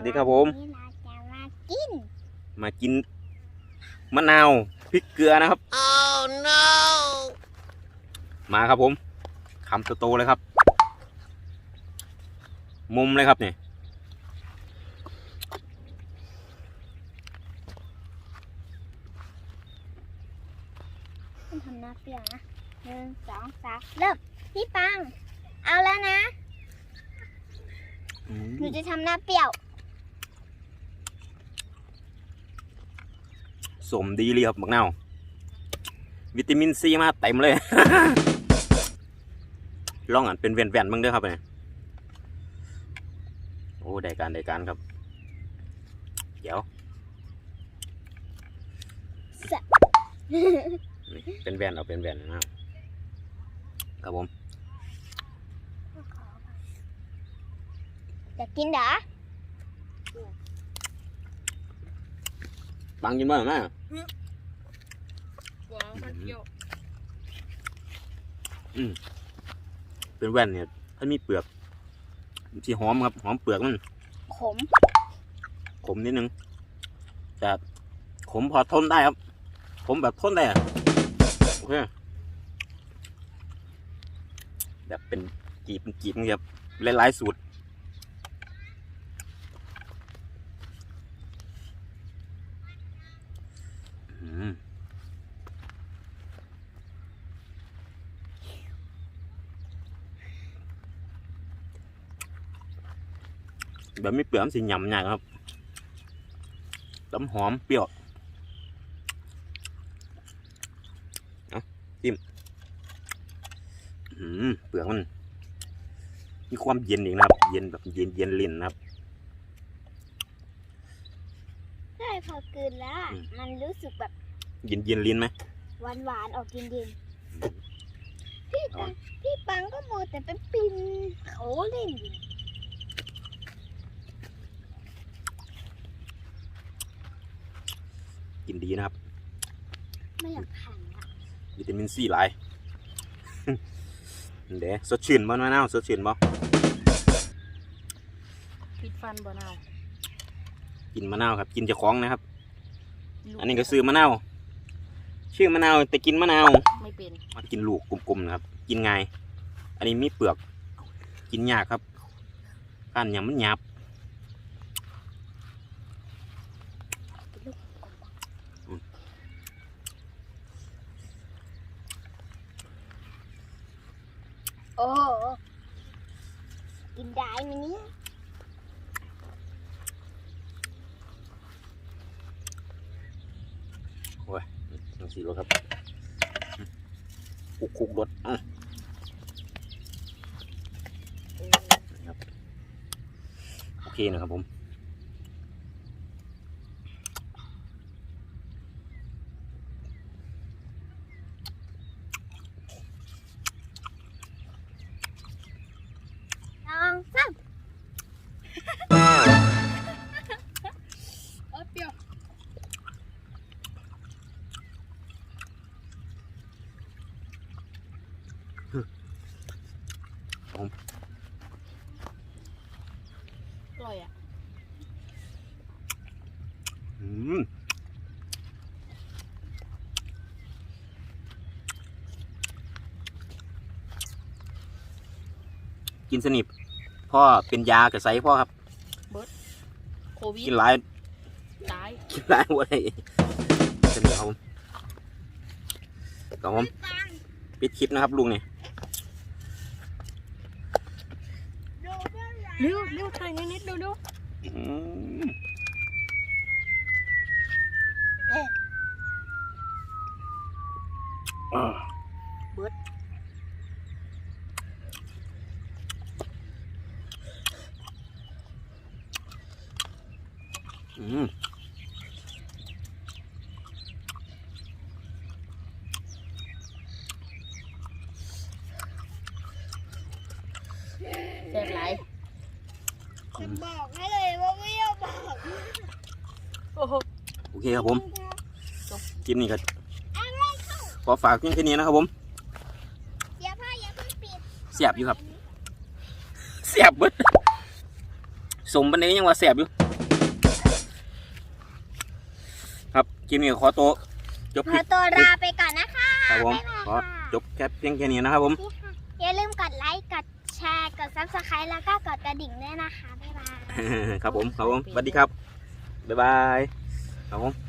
วัสดีครับผม วันนี้เราจะมากินมากินมะนาวพริกเกลือนะครับ oh no มาครับผมคำโตๆเลยครับ มุมเลยครับเนี่ยคุณทำหน้าเปรี้ยวนะหนึ่งสองสามเริ่มพี่ปัง เอาแล้วนะอืมหนูจะทำหน้าเปรี้ยว สมดีเลยครับบักนาววิตามินซีมาเต็มเลย ลองอ่านเป็นแว่นๆมึงเด้อครับเนี่ยโอ้ได้การได้การครับ เดี๋ยวนี่เป็นแว่นเอาเป็นแว่นนะครับครับผมจะกินเหรอปังกิน บ้างไหมหวานมันเกี่ยวเป็นแว่นเนี่ยถ้ามีเปลือกที่หอมครับหอมเปลือกมันขมขมนิดนึงแต่ขมพอทนได้ครับขมแบบทนได้อะโอเคแบบเป็นกีบเป็นกีบนี่ครับหลายๆสูตรอืม แบบไม่เปลือกมันสิหยำยากครับต้มหอมเปรี้ยวเอาจิ้มอืมเปลือกมัน มีความเย็นอีกนะครับ เย็นแบบเย็นเย็นลิ้นนะครับใช่พอกลืนแล้วอะอืมมันรู้สึกแบบ เย็นเย็นลิ้นไหมหวานหวานๆออกเย็นๆพี่ปังพี่ปังก็โมวแต่เป็นปินเขาเล่นอยู่ กินดีนะครับ ไม่อยากขันอะวิตามินซีหลาย เดี๋ยวสดชื่นบ่มะนาวสดชื่นบ่ปิดฟันบ่นาวกินมะนาวครับ กินเจะคล้าของนะครับลูอันนี้ก็ซื้อมะนาวชื่อมะนาวแต่กินมะนาวไม่เป็นมันกินลูกกลมๆนะครับ กินง่ายอันนี้มีเปลือก กินยากครับก้านอย่างมันหยาบ โอ้กินได้ไหมเนี่ยจังสีรถครับคุกคุกรถอะนะครับโอเคนะครับผม อร่อยอะอืมกินสนิทพ่อเป็นยากระใสพ่อครับโควิดกินหลายตายกินหลายวันเลยสนิทครับผมครับผมปิดคลิปนะครับลุงเนี่ย เร็วเร็วถ่ายนิด จะบอกให้เลยว่าไม่ยอมบอกโอเคครับผมกินนี่ครับขอฝากเพียงแค่นี้นะครับผมอย่าพาอย่าเพิ่งปิดเสียบอยู่ครับเสียบหมดสมบันนี้ยังว่าเสียบอยู่ ครับกินนี่ขอตัวจบขอปตัวลาไปก่อนนะคะครับผมขอจบแค่เพียงแค่นี้นะครับผม แชร์ กด subscribe แล้วก็กดกระดิ่งด้วยนะคะ บ๊ายบาย ครับผม ครับผมสวัสดีครับ บ๊ายบาย ครับผม